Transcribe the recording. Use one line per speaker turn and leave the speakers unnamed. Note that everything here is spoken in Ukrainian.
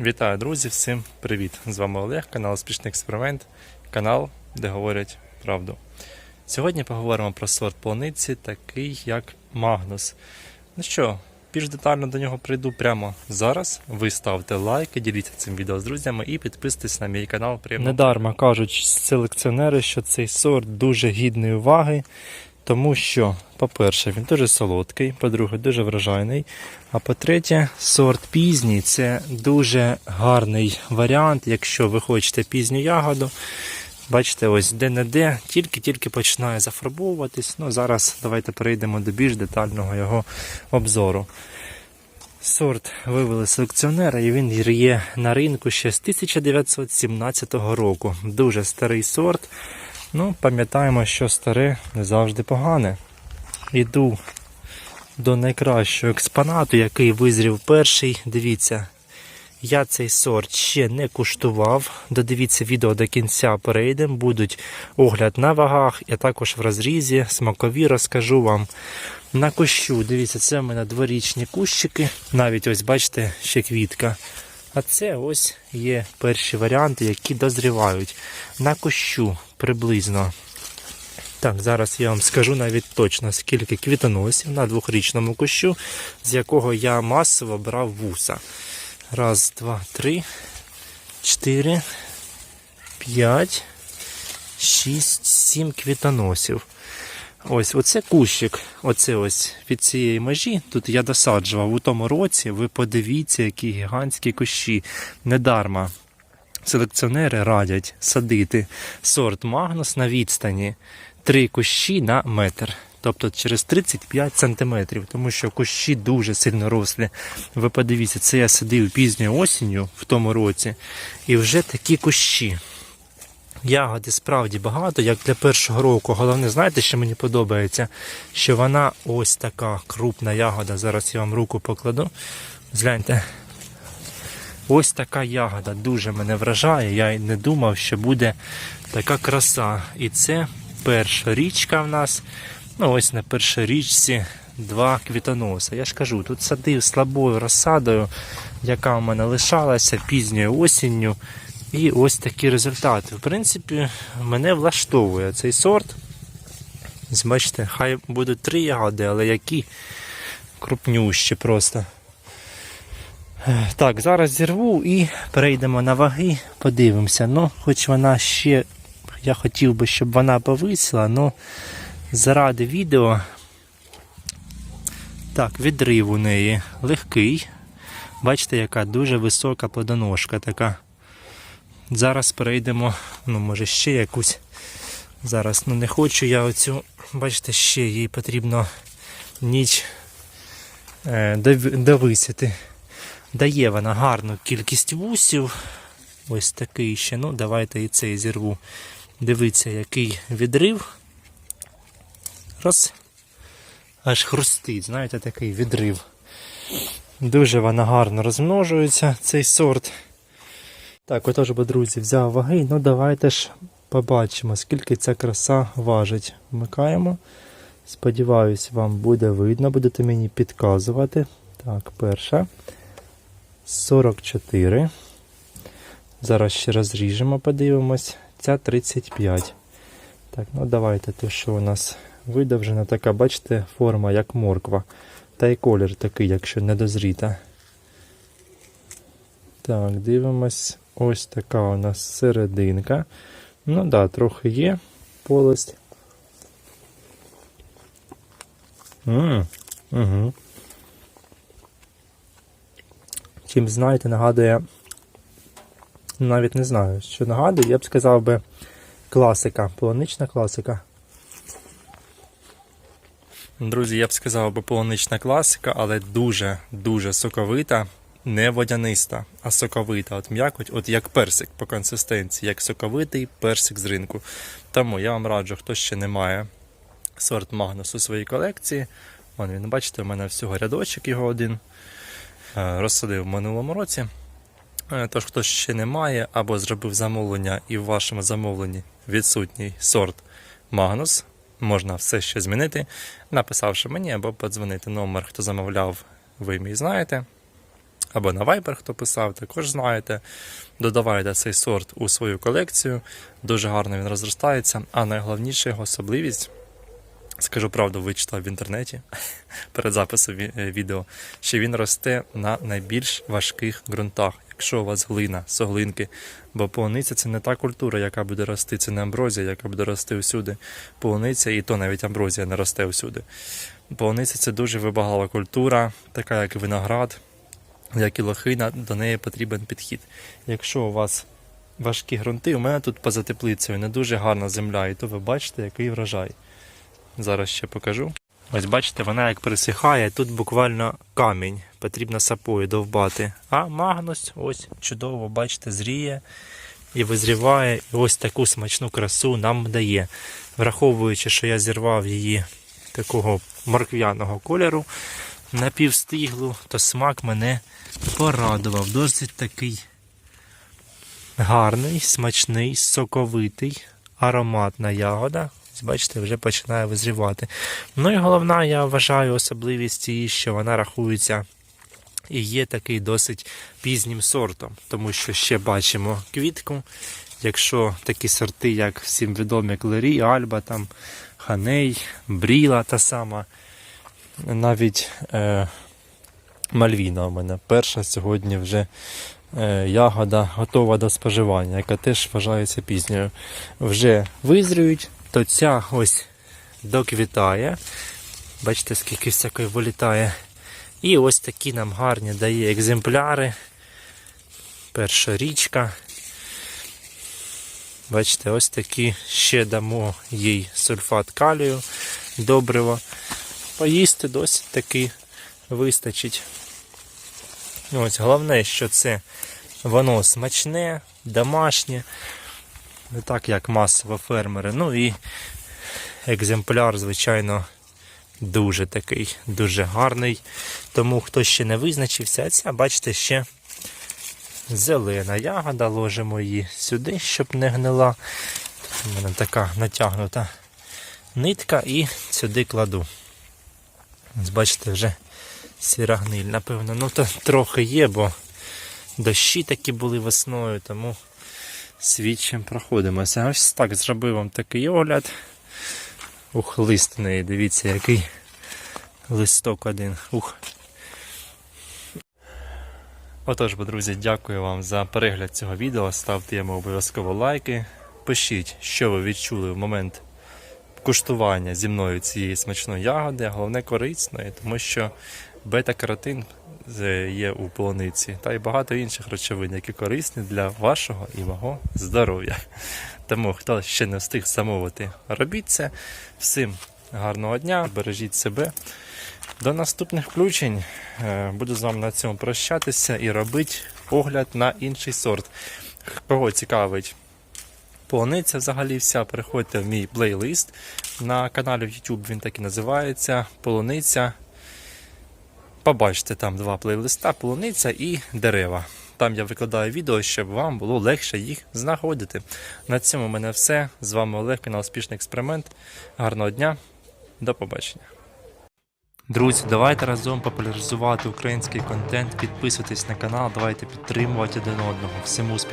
Вітаю, друзі! Всім привіт! З вами Олег, канал Успішний експеримент, канал, де говорять правду. Сьогодні поговоримо про сорт полуниці, такий як Магнус. Ну що, більш детально до нього прийду прямо зараз. Ви ставте лайки, діліться цим відео з друзями і підписуйтесь на мій канал. Приємно. Недарма кажуть селекціонери, що цей сорт дуже гідний уваги. Тому що, по-перше, він дуже солодкий, по-друге, дуже врожайний. А по-третє, сорт пізній це дуже гарний варіант, якщо ви хочете пізню ягоду. Бачите, ось де-не-де, тільки-тільки починає зафарбовуватись. Ну, зараз давайте перейдемо до більш детального його обзору. Сорт вивели селекціонера, і він є на ринку ще з 1917 року. Дуже старий сорт. Ну, пам'ятаємо, що старе не завжди погане. Іду до найкращого експонату, який визрів перший. Дивіться, я цей сорт ще не куштував. Додивіться відео до кінця перейдемо. Будуть огляд на вагах, і також в розрізі, смакові розкажу вам. На кущу, дивіться, це в мене дворічні кущики. Навіть ось, бачите, ще квітка. А це ось є перші варіанти, які дозрівають. На кущу приблизно. Так, зараз я вам скажу навіть точно, скільки квітоносів на двохрічному кущу, з якого я масово брав вуса. Раз, два, три, чотири, п'ять, шість, сім квітоносів. Ось оце кущик, оце ось від цієї межі. Тут я досаджував у тому році. Ви подивіться, які гігантські кущі. Недарма. Селекціонери радять садити сорт Магнус на відстані три кущі на метр. Тобто через 35 сантиметрів, тому що кущі дуже сильно рослі. Ви подивіться, це я садив пізньою осінню в тому році, і вже такі кущі. Ягоди справді багато, як для першого року. Головне, знаєте, що мені подобається? Що вона ось така крупна ягода. Зараз я вам руку покладу. Згляньте. Ось така ягода дуже мене вражає. Я не думав, що буде така краса. І це перша річка в нас. Ну, ось на першій річці два квітоноса. Я ж кажу, тут садив слабою розсадою, яка в мене лишалася пізньою осінню. І ось такі результати. В принципі, мене влаштовує цей сорт. Бачите, хай будуть три ягоди, але які крупнющі просто. Так, зараз зірву і перейдемо на ваги, подивимося. Ну, хоч вона ще, я хотів би, щоб вона повисла, але заради відео. Так, відрив у неї легкий. Бачите, яка дуже висока плодоножка така. Зараз перейдемо, ну, може, ще якусь. Зараз ну не хочу я оцю, бачите, ще їй потрібно ніч е, довисити. Дає вона гарну кількість вусів. Ось такий ще. Ну, давайте і цей зірву. Дивіться, який відрив. Раз. Аж хрустить, знаєте, такий відрив. Дуже вона гарно розмножується, цей сорт. Так, отож, бо, друзі, взяв ваги. Ну давайте ж побачимо, скільки ця краса важить. Вмикаємо. Сподіваюсь, вам буде видно, будете мені підказувати. Так, перша. 44. Зараз ще розріжемо, подивимось. Ця 35. Так, ну давайте те, що у нас видовжена така, бачите, форма як морква. Та й колір такий, якщо не дозріта. Так, дивимось. Ось така у нас серединка. Ну да, трохи є полость. Ммм, угу. Чим, знаєте, нагадує. Навіть не знаю, що нагадує, я б сказав би класика, полонична класика. Друзі, я б сказав би полунична класика, але дуже-дуже соковита, не водяниста, а соковита. От м'якоть, от як персик по консистенції, як соковитий персик з ринку. Тому я вам раджу, хто ще не має сорт Магнус у своїй колекції. Вон він, бачите, у мене всього рядочок його один. Е, Розсадив в минулому році. Е, Тож, хто ще не має або зробив замовлення і в вашому замовленні відсутній сорт Магнус, можна все ще змінити, написавши мені або подзвонити номер, хто замовляв, ви мій знаєте. Або на Viber, хто писав, також знаєте. Додавайте цей сорт у свою колекцію. Дуже гарно він розростається. А найголовніша його особливість, скажу правду, вичитав в інтернеті перед записом е, відео, що він росте на найбільш важких ґрунтах. Якщо у вас глина, соглинки, бо полуниця це не та культура, яка буде рости, це не амброзія, яка буде рости усюди. Полуниця, і то навіть амброзія не росте усюди. Полуниця це дуже вибагала культура, така як виноград, як і лохина, до неї потрібен підхід. Якщо у вас важкі ґрунти, у мене тут поза теплицею не дуже гарна земля, і то ви бачите, який врожай. Зараз ще покажу. Ось бачите, вона як пересихає, тут буквально камінь, потрібно сапою довбати. А магнус ось чудово, бачите, зріє і визріває, і ось таку смачну красу нам дає. Враховуючи, що я зірвав її такого морквяного кольору напівстиглу, то смак мене порадував. Досить такий гарний, смачний, соковитий, ароматна ягода. Бачите, вже починає визрівати. Ну і головна, я вважаю, особливість її, що вона рахується і є такий досить пізнім сортом, тому що ще бачимо квітку. Якщо такі сорти, як всім відомі Клері, Альба, там, Ханей, Бріла та сама, навіть е, Мальвіна у мене перша сьогодні вже е, ягода готова до споживання, яка теж вважається пізньою. Вже визріють, то ця ось доквітає. Бачите, скільки всякої вилітає. І ось такі нам гарні дає екземпляри. Перша річка. Бачите, ось такі ще дамо їй сульфат калію, добриво. Поїсти досить таки вистачить. Ось головне, що це воно смачне, домашнє, не так як масово фермери. Ну і екземпляр, звичайно, дуже такий, дуже гарний. Тому хто ще не визначився, ця, бачите, ще зелена ягода, ложимо її сюди, щоб не гнила. У мене така натягнута нитка і сюди кладу. Ось бачите, вже сіра гниль, напевно. Ну, то трохи є, бо дощі такі були весною, тому свідчим проходимося. Ось так зробив вам такий огляд. Ух, лист в неї, дивіться, який листок один. Ух. Отож, бо, друзі, дякую вам за перегляд цього відео. Ставте йому обов'язково лайки. Пишіть, що ви відчули в момент куштування зі мною цієї смачної ягоди, а головне корисної, тому що бета-каротин е, є у полуниці та й багато інших речовин, які корисні для вашого і мого здоров'я. Тому, хто ще не встиг замовити, робіть це. Всім гарного дня, бережіть себе. До наступних включень. Е, Буду з вами на цьому прощатися і робити огляд на інший сорт. Кого цікавить полуниця взагалі вся, переходьте в мій плейлист. На каналі в YouTube він так і називається Полуниця. Побачите там два плейлиста: полуниця і дерева. Там я викладаю відео, щоб вам було легше їх знаходити. На цьому в мене все. З вами Олег, канал Успішний експеримент. Гарного дня, до побачення. Друзі, давайте разом популяризувати український контент, підписуйтесь на канал, давайте підтримувати один одного. Всім успіху!